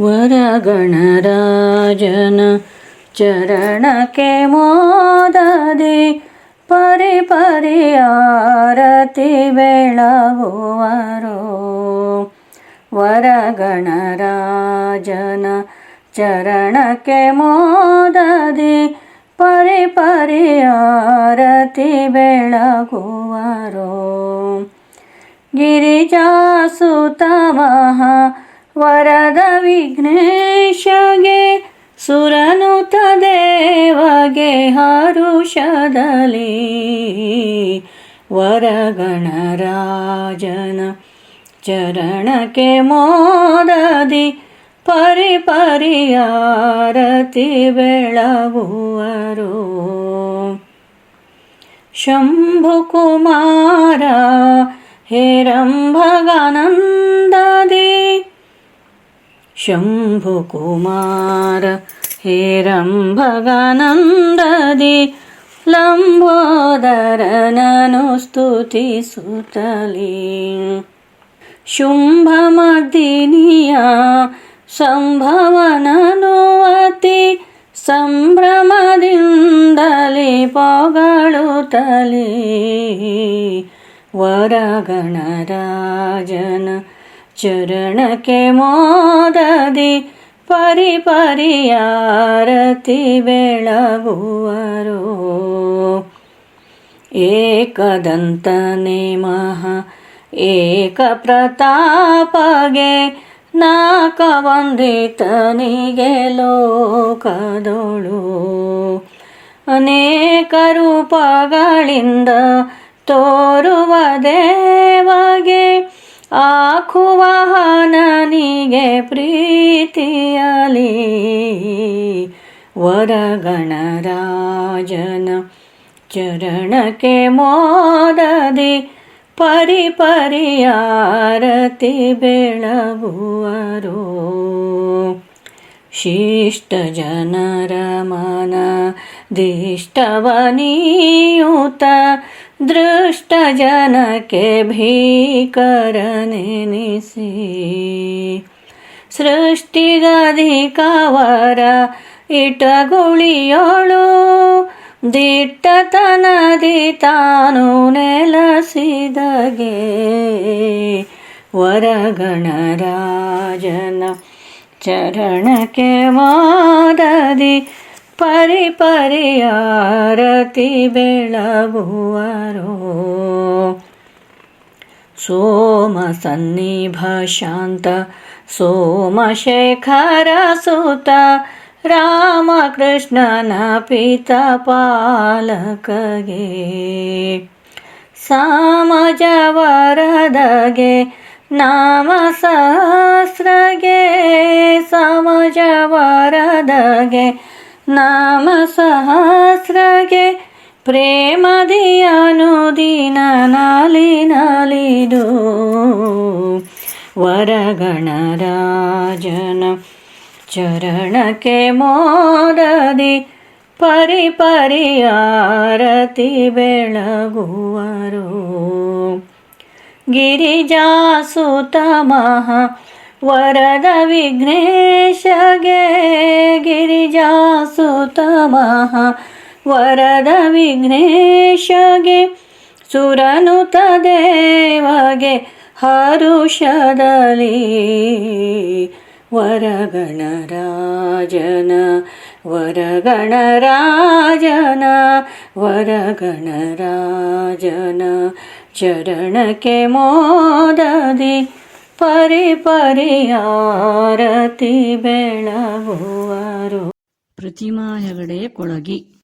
ವರಗಣರಾಜನ ಚರಣಕ್ಕೆ ಮೋದದಿ ಪರಿ ಪರಿಯಾರತಿ ಬೆಳಗುವರು. ವರಗಣರಾಜನ ಚರಣಕ್ಕೆ ಮೋದದಿ ಪರಿ ಪರಿಯಾರತಿ ಬೆಳಗುವರು. ಗಿರಿಜಾಸುತ ಮಹಾ ವರದ ವಿಘ್ನೇಶಗೆ ಸುರನುತ ದೇವಗೆ ಹರುಷದಲ್ಲಿ ವರಗಣರಾಜನ ಚರಣಕ್ಕೆ ಮೋದದಿ ಪರಿ ಪರಿಯಾರತಿ ಬೆಳಗುವರು ಶಂಭುಕುಮಾರ ಹೇರಂಭಗಾನಂದದಿ शम्भुकुमार हेरम्भगानन्ददि लम्बोदरननु स्तुतिसुतली शुम्भमर्दिनिया सम्भवननुवति सम्भ्रमदिन्दलि पोगळुतली वरगणराजन ಚರಣಕ್ಕೆ ಮೋದದಿ ಪರಿ ಪರಿಯಾರತಿ ಬೆಳಗುವರು. ಏಕದಂತನೆ ಮಹಾ ಏಕ ಪ್ರತಾಪಗೆ ನಾಕ ಲೋಕದೋಳು ಲೋಕದೊಳು. ಅನೇಕ ರೂಪಗಳಿಂದ ತೋರುವ ದೇವಗೆ ಆಖುವಾಹನನಿಗೆ ಪ್ರೀತಿಯಲಿ. ವರಗಣರಾಜನ ಚರಣಕ್ಕೆ ಮೋದದಿ ಪರಿ ಪರಿಯಾರತಿ ಬೆಳಗುವರು. ಶಿಷ್ಟ ಜನರ ಮನ ದಿಷ್ಟವನಿಯೂತ ದೃಷ್ಟ ಜನಕ್ಕೆ ಭೀಕರನೆನಿಸಿ. ಸೃಷ್ಟಿಗಧಿಕವರ ಇಟಗುಳಿಯೋಳು ದಿಟ್ಟತನದಿ ತಾನು ನೆಲಸಿದಗೆ. ವರಗಣರಾಜನ चरणके केवादी परि परि आरति बिलबुवरो सोम सन्नि भन्त रामकृष्णन पितपालकगे सामजवरदगे शम ನಾಮ ಸಹಸ್ರಗೆ ಸಮಜವರದಗೆ ನಾಮ ಸಹಸ್ರಗೆ ಪ್ರೇಮದಿ ಅನುದಿನ ನಾಲಿ ನಾಲಿದು ವರಗಣರಾಜನ ಚರಣಕ್ಕೆ ಮೋದದಿ ಪರಿಯಾರತಿ ಬೆಳಗುವರು. ಗಿರಿಜಾಸುತ ಮಹ ವರದ ವಿಘ್ನೇಶಗೆ ಗಿರಿಜಾಸುತ ಮಹ ವರದ ವಿಘ್ನೇಶಗೆ ಸುರನುತ ದೇವಗೆ ಹರುಷದಲ್ಲಿ ವರಗಣರಾಜನ ವರಗಣರಾಜನ ವರಗಣರಾಜನ ಚರಣಕ್ಕೆ ಮೋದದಿ ಪರಿ ಪರಿಯಾರತಿ ಬೆಳಗುವರು. ಪ್ರತಿಮಾ ಹೆಗಡೆ ಕೊಳಗಿ.